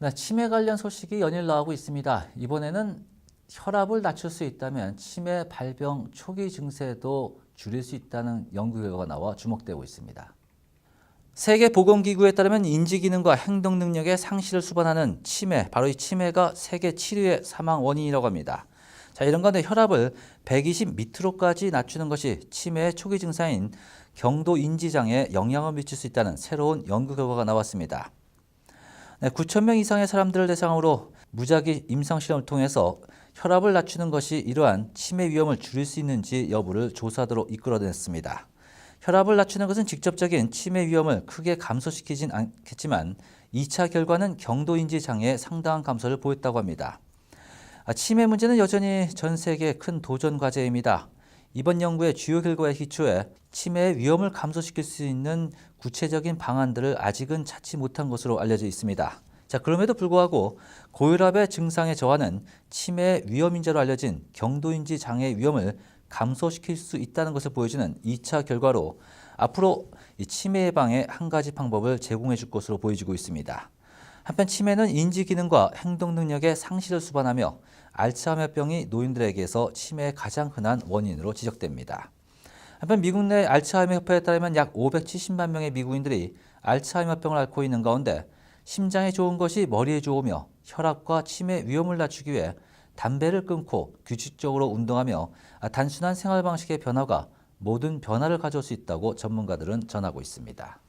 네, 치매 관련 소식이 연일 나오고 있습니다. 이번에는 혈압을 낮출 수 있다면 치매 발병 초기 증세도 줄일 수 있다는 연구 결과가 나와 주목되고 있습니다. 세계보건기구에 따르면 인지기능과 행동 능력의 상실을 수반하는 치매, 바로 이 치매가 세계 7위의 사망 원인이라고 합니다. 자, 이런 가운데 혈압을 120 밑으로까지 낮추는 것이 치매의 초기 증상인 경도 인지장애에 영향을 미칠 수 있다는 새로운 연구 결과가 나왔습니다. 네, 9천 명 이상의 사람들을 대상으로 무작위 임상 실험을 통해서 혈압을 낮추는 것이 이러한 치매 위험을 줄일 수 있는지 여부를 조사하도록 이끌어냈습니다. 혈압을 낮추는 것은 직접적인 치매 위험을 크게 감소시키진 않겠지만 2차 결과는 경도인지 장애에 상당한 감소를 보였다고 합니다. 아, 치매 문제는 여전히 전 세계 큰 도전 과제입니다. 이번 연구의 주요 결과에 기초해 치매의 위험을 감소시킬 수 있는 구체적인 방안들을 아직은 찾지 못한 것으로 알려져 있습니다. 자, 그럼에도 불구하고 고혈압의 증상의 저하는 치매의 위험 인자로 알려진 경도인지 장애의 위험을 감소시킬 수 있다는 것을 보여주는 2차 결과로 앞으로 이 치매 예방의 한 가지 방법을 제공해 줄 것으로 보여지고 있습니다. 한편 치매는 인지 기능과 행동 능력의 상실을 수반하며 알츠하이머병이 노인들에게서 치매의 가장 흔한 원인으로 지적됩니다. 한편 미국 내 알츠하이머 협회에 따르면 약 570만 명의 미국인들이 알츠하이머병을 앓고 있는 가운데 심장에 좋은 것이 머리에 좋으며 혈압과 치매 위험을 낮추기 위해 담배를 끊고 규칙적으로 운동하며 단순한 생활 방식의 변화가 모든 변화를 가져올 수 있다고 전문가들은 전하고 있습니다.